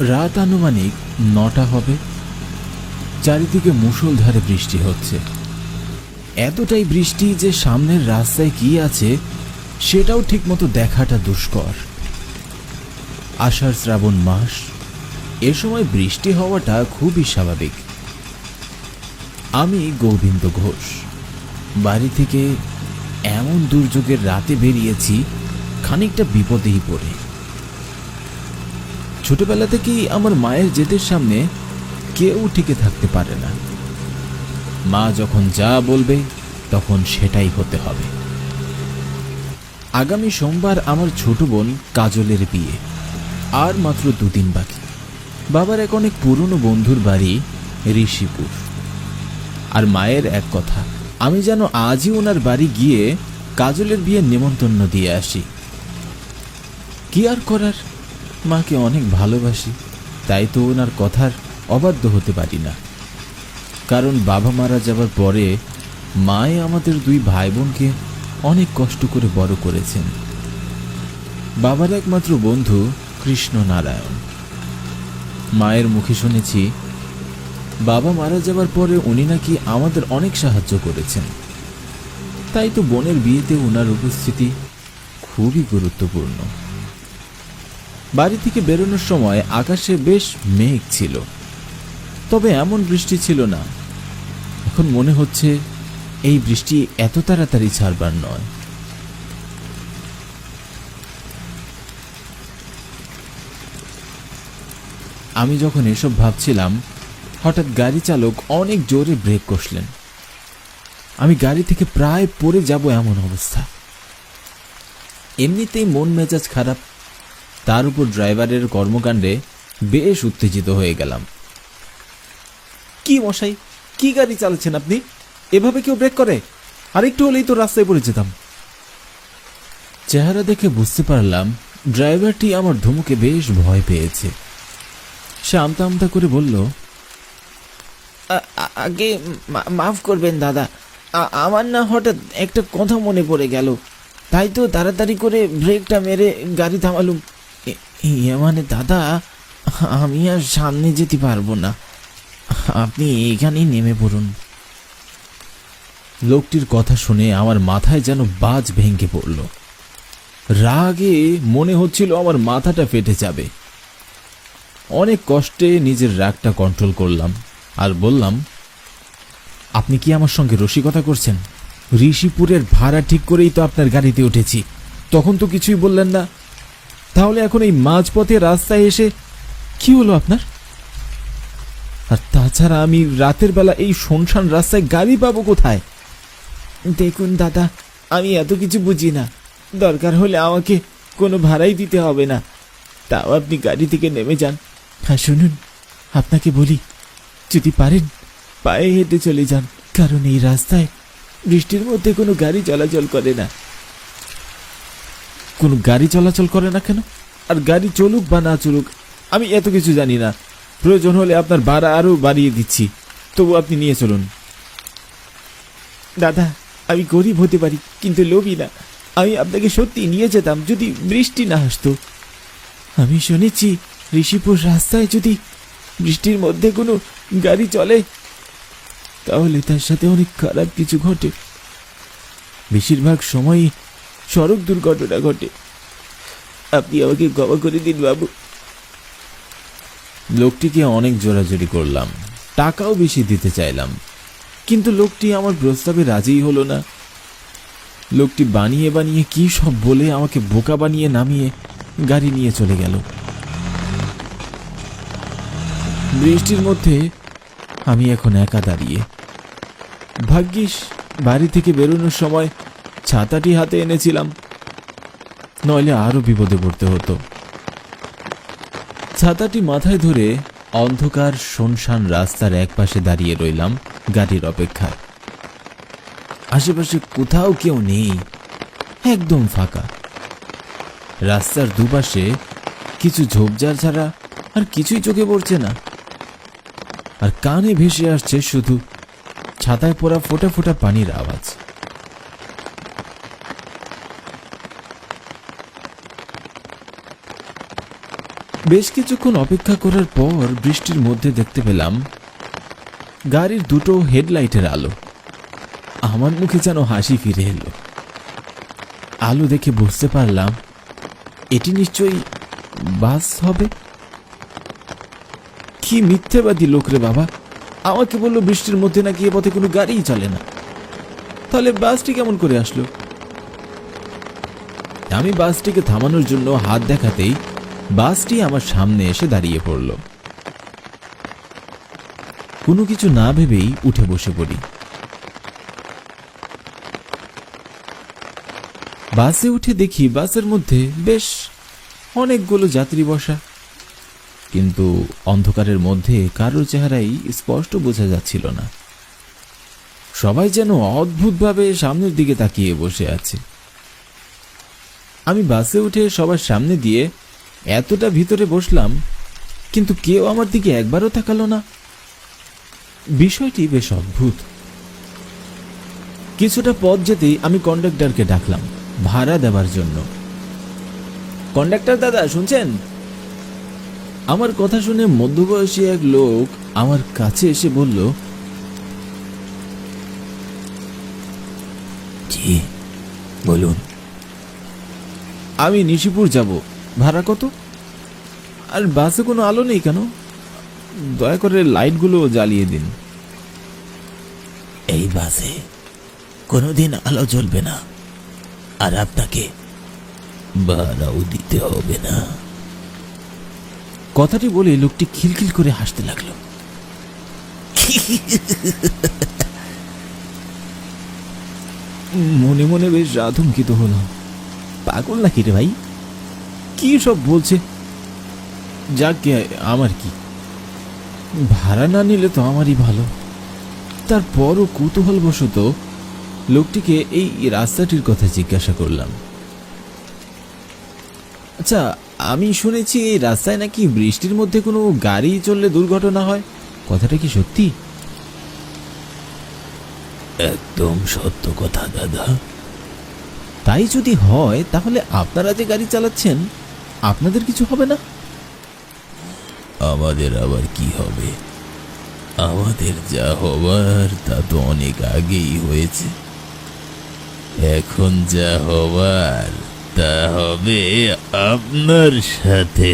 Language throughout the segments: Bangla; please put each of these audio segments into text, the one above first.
রাত আনুমানিক নটা হবে। চারিদিকে মুষলধারে বৃষ্টি হচ্ছে। এতটাই বৃষ্টি যে সামনের রাস্তায় কি আছে, সেটাও ঠিকমতো দেখাটা দুষ্কর। আষাঢ় শ্রাবণ মাস, এ সময় বৃষ্টি হওয়াটা খুবই স্বাভাবিক। আমি গোবিন্দ ঘোষ। বাড়ি থেকে এমন দুর্যোগের রাতে বেরিয়েছি, খানিকটা বিপদেই পড়ে। ছোটবেলা থেকেই আমার মায়ের জেদের সামনে কেউ টিকে থাকতে পারে না। মা যখন যা বলবে, তখন সেটাই হতে হবে। আগামী সোমবার আমার ছোট বোন কাজলের বিয়ে, আর মাত্র দুদিন বাকি। বাবার এক অনেক পুরনো বন্ধুর বাড়ি ঋষিপুর। আর মায়ের এক কথা, আমি যেন আজই ওনার বাড়ি গিয়ে কাজলের বিয়ের নেমন্তন্ন দিয়ে আসি। কি আর করার? মাকে অনেক ভালোবাসি, তাই তো ওনার কথার অবাধ্য হতে পারি না। কারণ বাবা মারা যাবার পরে মায়ে আমাদের দুই ভাই বোনকে অনেক কষ্ট করে বড় করেছেন। বাবার একমাত্র বন্ধু কৃষ্ণ নারায়ণ মায়ের মুখে শুনেছি, বাবা মারা যাবার পরে উনি নাকি আমাদের অনেক সাহায্য করেছেন। তাই তো বোনের বিয়েতে ওনার উপস্থিতি খুবই গুরুত্বপূর্ণ। বাড়ি থেকে বেরোনোর সময় আকাশে বেশ মেঘ ছিল। তবে এমন বৃষ্টি ছিল না। এখন মনে হচ্ছে এই বৃষ্টি এত তাড়াতাড়ি ছাড়বার নয়। আমি যখন এসব ভাবছিলাম, হঠাৎ গাড়ি চালক অনেক জোরে ব্রেক কষলেন। আমি গাড়ি থেকে প্রায় পড়ে যাব এমন অবস্থা। এমনিতেই মন মেজাজ খারাপ তার উপর ড্রাইভারের কর্মকাণ্ডে বেশ উত্তেজিত হয়ে গেলাম। কি মশাই কি গাড়ি চালাচ্ছেন আপনি? এভাবে কেউ ব্রেক করে? আরেকটু হলেই তো রাস্তায় পড়ে যেতাম। চেহারা দেখে বুঝতে পারলাম ড্রাইভারটি আমার ধুমুকে বেশ ভয় পেয়েছে। সে আমতা আমতা করে বলল আগে মা- মাফ করবেন দাদা আমার না হঠাৎ একটা কথা মনে পড়ে গেল। তাই তো তাড়াতাড়ি করে ব্রেকটা মেরে গাড়ি থামালুম। ইয়ে মানে দাদা, আমি আর সামনে যেতে পারব না। আপনি এখানেই নেমে পড়ুন। লোকটির কথা শুনে আমার মাথায় যেন বাজ ভেঙে পড়ল। রাগে মনে হচ্ছিল আমার মাথাটা ফেটে যাবে। অনেক কষ্টে নিজের রাগটা কন্ট্রোল করলাম আর বললাম, আপনি কি আমার সঙ্গে রসিকতা করছেন? ঋষিপুরের ভাড়া ঠিক করেই তো আপনার গাড়িতে উঠেছি। তখন তো কিছুই বললেন না। তাহলে এখন এই মাঝপথে রাস্তায় এসে কি হলো আপনার? আর তাছাড়া আমি রাতের বেলা এই শুনশান রাস্তায় গাড়ি পাবো কোথায়? দেখুন দাদা, আমি এত কিছু বুঝি না। দরকার হলে আমাকে কোনো ভাড়াই দিতে হবে না। তাও আপনি গাড়ি থেকে নেমে যান। হ্যাঁ শুনুন, আপনাকে বলি, যদি পারেন, পায়ে হেঁটে চলে যান। কারণ এই রাস্তায় বৃষ্টির মধ্যে কোনো গাড়ি চলাচল করে না। কোনো গাড়ি চলাচল করে না কেন? আর গাড়ি চলুক বা না চলুক, আমি এত কিছু জানি না। প্রয়োজন হলে আপনার ভাড়া আরও বাড়িয়ে দিচ্ছি। তবু আপনি নিয়ে চলুন। দাদা, আমি গরিব হতে পারি, কিন্তু লোভী না। আমি আপনাকে সত্যি নিয়ে যেতাম যদি বৃষ্টি না আসতো। আমি শুনেছি ঋষিপুর রাস্তায় যদি বৃষ্টির মধ্যে কোনো গাড়ি চলে, তাহলে তার সাথে অনেক খারাপ কিছু ঘটে। বেশিরভাগ সময়ই সড়ক দুর্ঘটনা ঘটে। আপনি আমাকে ক্ষমা করে দিন, বাবু। লোকটিকে অনেক জোরাজোরি করলাম। টাকাও বেশি দিতে চাইলাম। কিন্তু লোকটি আমার প্রস্তাবে রাজিই হলো না। লোকটি বানিয়ে বানিয়ে কি সব বলে আমাকে বোকা বানিয়ে নামিয়ে গাড়ি নিয়ে চলে গেল। বৃষ্টির মধ্যে আমি এখন একা দাঁড়িয়ে। ভাগ্যিস বাড়ি থেকে বেরোনোর সময় ছাতাটি হাতে এনেছিলাম। নইলে আরও বিপদে পড়তে হতো। ছাতাটি মাথায় ধরে অন্ধকার শুনশান রাস্তার একপাশে দাঁড়িয়ে রইলাম গাড়ির অপেক্ষায়। আশেপাশে কোথাও কেউ নেই, একদম ফাঁকা। রাস্তার দুপাশে কিছু ঝোপঝাড় ছাড়া আর কিছুই চোখে পড়ছে না। আর কানে ভেসে আসছে শুধু ছাতায় পড়া ফোটা ফোটা পানির আওয়াজ। বেশ কিছুক্ষণ অপেক্ষা করার পর বৃষ্টির মধ্যে দেখতে পেলাম গাড়ির দুটো হেডলাইটের আলো। আমার মুখে যেন হাসি ফিরে এলো। আলো দেখে বুঝতে পারলাম, এটি নিশ্চয়ই বাস হবে? কি মিথ্যেবাদী লোক রে বাবা! আমাকে বলল বৃষ্টির মধ্যে নাকি এ পথে কোনো গাড়িই চলে না। তাহলে বাসটি কেমন করে আসলো? আমি বাসটিকে থামানোর জন্য হাত দেখাতেই বাসটি আমার সামনে এসে দাঁড়িয়ে পড়ল। কোনো কিছু না ভেবেই উঠে বসে পড়ি। বাসে উঠে দেখি বাসের মধ্যে বেশ অনেকগুলো যাত্রী বসা। কিন্তু অন্ধকারের মধ্যে কারোর চেহারাই স্পষ্ট বোঝা যাচ্ছিল না। সবাই যেন অদ্ভুতভাবে সামনের দিকে তাকিয়ে বসে আছে। আমি বাসে উঠে সবার সামনে দিয়ে এতটা ভিতরে বসলাম, কিন্তু কেউ আমার দিকে একবারও তাকালো না। বিষয়টি বেশ অদ্ভুত। কিছুটা পথ যেতেই আমি কন্ডাক্টরকে ডাকলাম, ভাড়া দেওয়ার জন্য। কন্ডাক্টর দাদা, শুনছেন? আমার কথা শুনে মধ্যবয়সী এক লোক আমার কাছে এসে বলল বলুন। আমি নিশিপুর যাব। ভাড়া কত? আর বাসে কোনো আলো নেই কেন? দয়া করে লাইটগুলো জ্বালিয়ে দিন। এই বাসে কোনোদিন আলো জ্বলবে না। আর আপনাকে ভাড়াও দিতে হবে না। কথাটি বলে লোকটি খিলখিল করে হাসতে লাগল। মনে মনে বেশ আতঙ্কিত হলাম। পাগল নাকি রে ভাই? কি সব বলছে? যাক গে, আমার কি? ভাড়া না নিলে তো আমারই ভালো। তারপরও কৌতূহলবশত লোকটিকে এই রাস্তাটির কথা জিজ্ঞাসা করলাম। আচ্ছা আমি শুনেছি এই রাস্তায় নাকি বৃষ্টির মধ্যে কোনো গাড়ি চললে দুর্ঘটনা হয়? কথাটা কি সত্যি? একদম সত্য কথা দাদা। তাই যদি হয় তাহলে আপনারা যে গাড়ি চালাচ্ছেন আপনাদের কিছু হবে না? আমাদের আবার কি হবে? আমাদের যা হবার তা তো অনেক আগেই হয়েছে। এখন যা হবার তা হবে আপনার সাথে।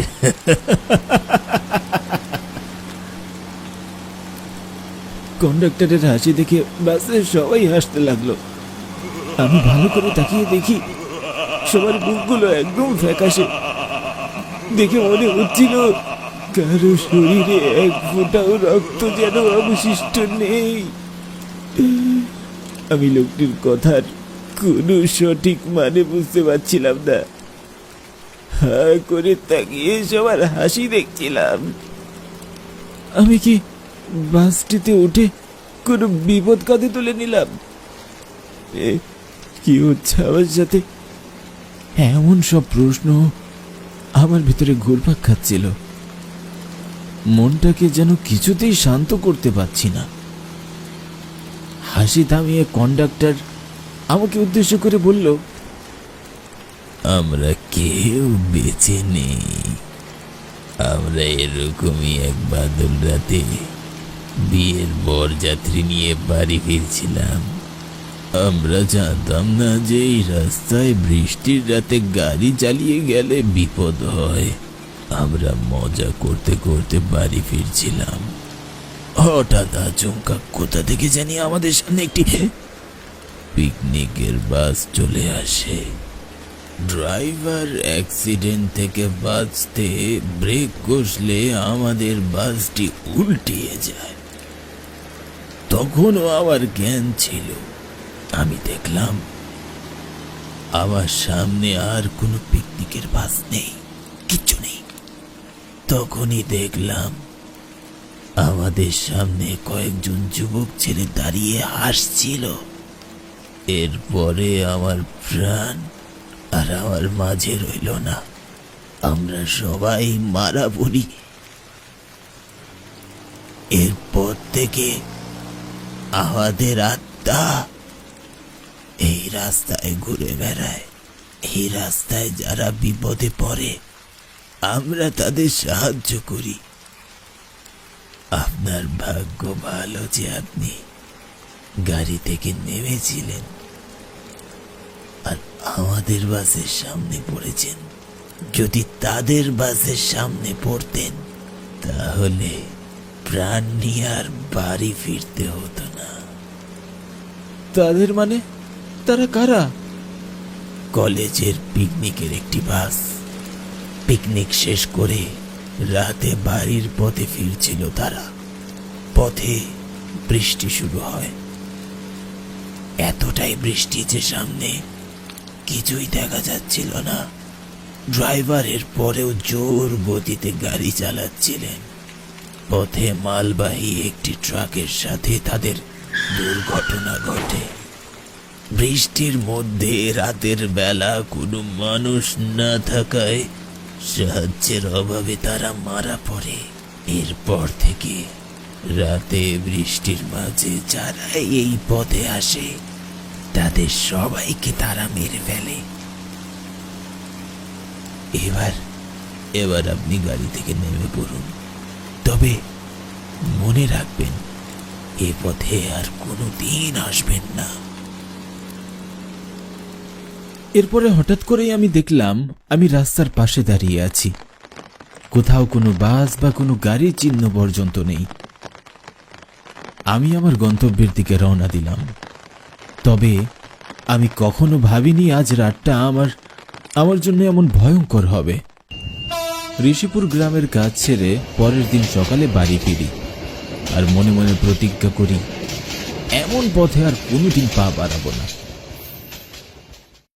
কন্ডাক্টরের হাসি দেখে বাসে সবাই হাসতে লাগল। আমি ভালো করে তাকিয়ে দেখি সবার বুকগুলো একদম ফ্যাকাশে। দেখে মনে হচ্ছিল কারও শরীরে এক ফোঁটাও রক্ত যেন অবশিষ্ট নেই। আমি লোকটির কথার কোনো সঠিক মানে বুঝতে পারছিলাম না। হা করে তাকিয়ে সবার হাসি দেখছিলাম। আমি কি বাসটিতে উঠে কোনো বিপদ কাঁধে তুলে নিলাম? কি হচ্ছে আমার সাথে? এমন সব প্রশ্ন আমার ভিতরে ঘুরপাক খাচ্ছিল। মনটাকে যেন কিছুতেই শান্ত করতে পারছি না। হাসি থামিয়ে কন্ডাক্টর আমাকে উদ্দেশ্য করে বলল, আমরা কেউ বেঁচে নেই। আমরা এরকমই এক বাদল রাতে বিয়ের বরযাত্রী নিয়ে বাড়ি ফিরছিলাম। আমরা জানতাম না যে এই রাস্তায় বৃষ্টির রাতে গাড়ি চালিয়ে গেলে বিপদ হয়। আমরা মজা করতে করতে বাড়ি ফিরছিলাম। হঠাৎ আচমকা কোথা থেকে জানি আমাদের সামনে একটি পিকনিকের বাস চলে আসে। ড্রাইভার অ্যাক্সিডেন্ট থেকে বাঁচতে ব্রেক কষলে আমাদের বাসটি উল্টিয়ে যায়। তখনও আমার জ্ঞান ছিল। আমি দেখলাম, আমার সামনে আর কোনো পিকনিকের বাস নেই, কিচ্ছু নেই। তখনই দেখলাম, আমাদের সামনে কয়েকজন যুবক ছেলে দাঁড়িয়ে হাসছিল। এরপরে আমার প্রাণ আর আমার মাঝে রইল না। আমরা সবাই মারা পড়ি। এরপর থেকে আমাদের আত্মা এই রাস্তায় ঘুরে বেড়ায়। এই রাস্তায় যারা বিপদে পড়ে, আমরা তাদের সাহায্য করি। আপনার ভাগ্য ভালো যে আপনি গাড়ি থেকে নেমেছিলেন আর আমাদের বাসের সামনে পড়েছেন। যদি তাদের বাসের সামনে পড়তেন, তাহলে প্রাণ নিয়ে আর বাড়ি ফিরতে হতো না। তাদের মানে? তারা কারা? কলেজের পিকনিকের একটি বাস। পিকনিক শেষ করে রাতে বাড়ির পথে ফিরছিল তারা। পথে বৃষ্টি শুরু হয়। এতটাই বৃষ্টি যে সামনে কিছুই দেখা যাচ্ছিল না। ড্রাইভারের পরেও জোর গতিতে গাড়ি চালাচ্ছিলেন। পথে মালবাহী একটি ট্রাকের সাথে তাদের দুর্ঘটনা ঘটে। বৃষ্টির মধ্যে রাতের বেলা কোনো মানুষ না থাকায় সাহায্যের অভাবে তারা মারা পড়ে। এরপর থেকে রাতে বৃষ্টির মাঝে যারা এই পথে আসে, তাদের সবাইকে তারা মেরে ফেলে। এবার এবার আপনি গাড়ি থেকে নেমে পড়ুন। তবে মনে রাখবেন, এ পথে আর কোনো দিন আসবেন না। এরপরে হঠাৎ করেই আমি দেখলাম, আমি রাস্তার পাশে দাঁড়িয়ে আছি। কোথাও কোনো বাস বা কোনো গাড়ির চিহ্ন পর্যন্ত নেই। আমি আমার গন্তব্যের দিকে রওনা দিলাম। তবে আমি কখনো ভাবিনি আজ রাতটা আমার আমার জন্য এমন ভয়ঙ্কর হবে। ঋষিপুর গ্রামের কাজ ছেড়ে পরের দিন সকালে বাড়ি ফিরি আর মনে মনে প্রতিজ্ঞা করি, এমন পথে আর কোনোদিন পা বাড়াবো না।